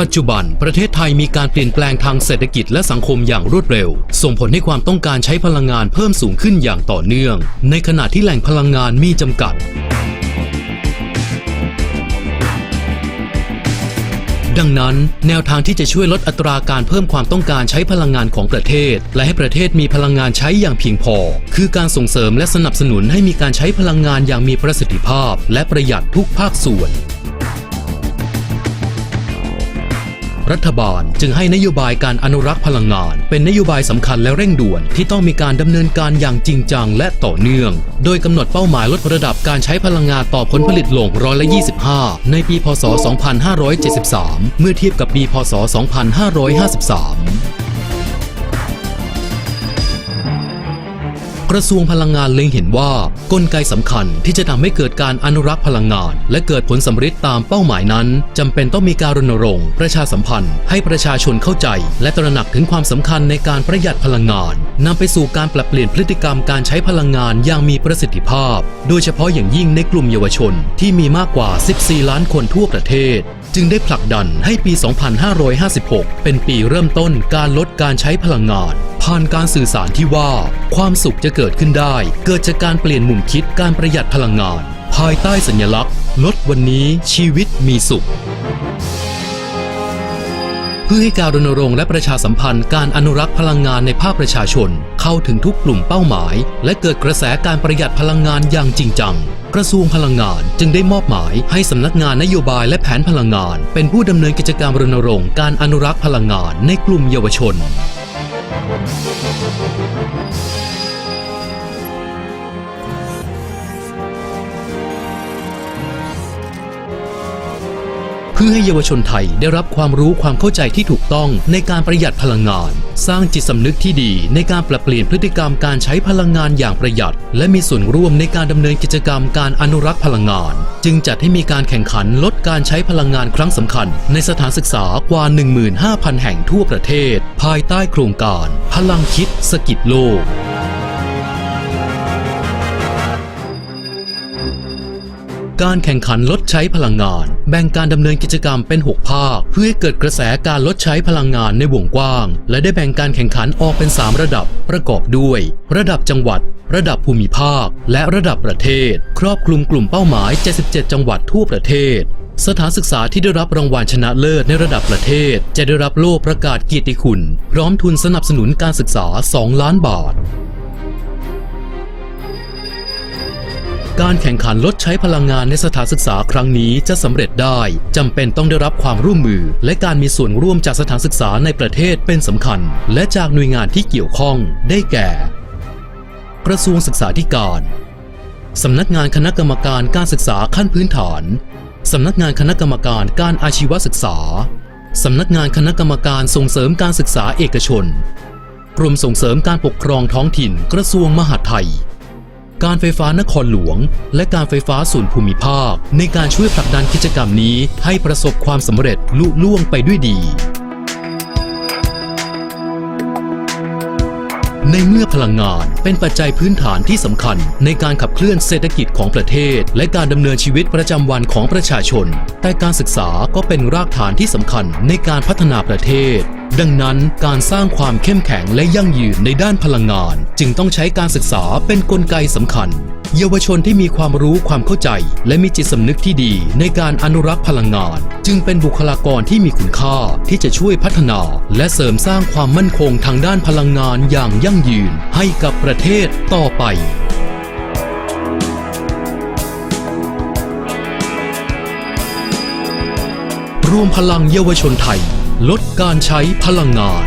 ปัจจุบันประเทศไทยมีการเปลี่ยนแปลงทางเศรษฐกิจและสังคมอย่างรวดเร็ว ส่งผลให้ความต้องการใช้พลังงานเพิ่มสูงขึ้นอย่างต่อเนื่อง ในขณะที่แหล่งพลังงานมีจำกัด ดังนั้น แนวทางที่จะช่วยลดอัตราการเพิ่มความต้องการใช้พลังงานของประเทศ และให้ประเทศมีพลังงานใช้อย่างเพียงพอ คือการส่งเสริมและสนับสนุนให้มีการใช้พลังงานอย่างมีประสิทธิภาพ และประหยัดทุกภาคส่วน รัฐบาลจึงให้นโยบายการอนุรักษ์พลังงาน เป็นนโยบายสำคัญและเร่งด่วนที่ต้องมีการดำเนินการอย่างจริงจังและต่อเนื่อง โดยกำหนดเป้าหมายลดระดับการใช้พลังงานต่อผลผลิตลงร้อยละ 25 ในปีพศ 2573 เมื่อเทียบกับปีพศ 2553 ระทรวงพลังงานเล็งเห็นว่ากลไกสำคัญที่จะทำให้เกิดการอนุรักษ์พลังงาน และเกิดผลสำฤทธิ์ตามเป้าหมายนั้นจำเป็นต้องมีการรณรงค์ประชาสัมพันธ์ ให้ประชาชนเข้าใจ และตระหนักถึงความสำคัญในการประหยัดพลังงานนำไปสู่การปรับเปลี่ยนพฤติกรรมการใช้พลังงานอย่างมีประสิทธิภาพ โดยเฉพาะอย่างยิ่งในกลุ่มเยาวชนที่มีมากกว่า 14 ล้านคนทั่วประเทศ จึงได้ผลักดันให้ปี 2556 เป็นปีเริ่มต้นการลดการใช้พลังงาน ผ่านการสื่อสารที่ว่า ความสุขจะเกิดขึ้นได้ เกิดจากการเปลี่ยนมุมคิดการประหยัดพลังงาน ภายใต้สัญลักษณ์ ลดวันนี้ชีวิตมีสุข เพื่อให้การรณรงค์และประชาสัมพันธ์การอนุรักษ์พลังงานในภาคประชาชน เข้าถึงทุกกลุ่มเป้าหมาย และเกิดกระแสการประหยัดพลังงานอย่างจริงจังกระทรวงพลังงานจึงได้มอบหมายให้สำนักงานนโยบายและแผนพลังงาน เป็นผู้ดำเนินกิจกรรมรณรงค์การอนุรักษ์พลังงานในกลุ่มเยาวชน พื่อให้เยาวชนไทยได้รับความรู้ความเข้าใจที่ถูกต้องในการประหยัดพลังงาน สร้างจิตสำนึกที่ดีในการปรับเปลี่ยนพฤติกรรมการใช้พลังงานอย่างประหยัด และมีส่วนร่วมในการดำเนินกิจกรรมการอนุรักษ์พลังงาน จึงจัดให้มีการแข่งขันลดการใช้พลังงานครั้งสำคัญ ในสถานศึกษากว่า 15,000 แห่งทั่วประเทศ ภายใต้โครงการ พลังคิดสกิดโลก การแข่งขันลดใช้พลังงาน แบ่งการดำเนินกิจกรรมเป็น 6 ภาค เพื่อให้เกิดกระแสการลดใช้พลังงานในวงกว้าง และได้แบ่งการแข่งขันออกเป็น 3 ระดับ ประกอบด้วย ระดับจังหวัด ระดับภูมิภาค และระดับประเทศ ครอบคลุมกลุ่มเป้าหมาย 77 จังหวัดทั่วประเทศสถานศึกษาที่ได้รับรางวัลชนะเลิศในระดับประเทศ จะได้รับโล่ประกาศเกียรติคุณ พร้อมทุนสนับสนุนการศึกษา 2 ล้านบาท การแข่งขันลดใช้พลังงานในสถานศึกษาครั้งนี้จะสำเร็จได้จำเป็นต้องได้รับความร่วมมือ และการมีส่วนร่วมจากสถานศึกษาในประเทศเป็นสำคัญ และจากหน่วยงานที่เกี่ยวข้องได้แก่ กระทรวงศึกษาธิการสำนักงานคณะกรรมการการศึกษาขั้นพื้นฐานสำนักงานคณะกรรมการการอาชีวศึกษาสำนักงานคณะกรรมการส่งเสริมการศึกษาเอกชน กรมส่งเสริมการปกครองท้องถิ่นกระทรวงมหาดไทย การไฟฟ้านครหลวง และการไฟฟ้าส่วนภูมิภาค ในการช่วยผลักดันกิจกรรมนี้ให้ประสบความสำเร็จลุล่วงไปด้วยดี ในเมื่อพลังงานเป็นปัจจัยพื้นฐานที่สำคัญ ในการขับเคลื่อนเศรษฐกิจของประเทศ และการดำเนินชีวิตประจำวันของประชาชน แต่การศึกษาก็เป็นรากฐานที่สำคัญในการพัฒนาประเทศ ดังนั้นการสร้างความเข้มแข็งและยั่งยืนในด้านพลังงาน จึงต้องใช้การศึกษาเป็นนกลไกสำคัญ เยาวชนที่มีความรู้ความเข้าใจ และมีจิตสำนึกที่ดีในการอนุรักษ์พลังงาน จึงเป็นบุคลากรที่มีคุณค่าที่จะช่วยพัฒนา และเสริมสร้างความมั่นคงทางด้านพลังงานอย่างยั่งยืนให้กับประเทศต่อไปรวมพลังเยาวชนไทย ลดการใช้พลังงาน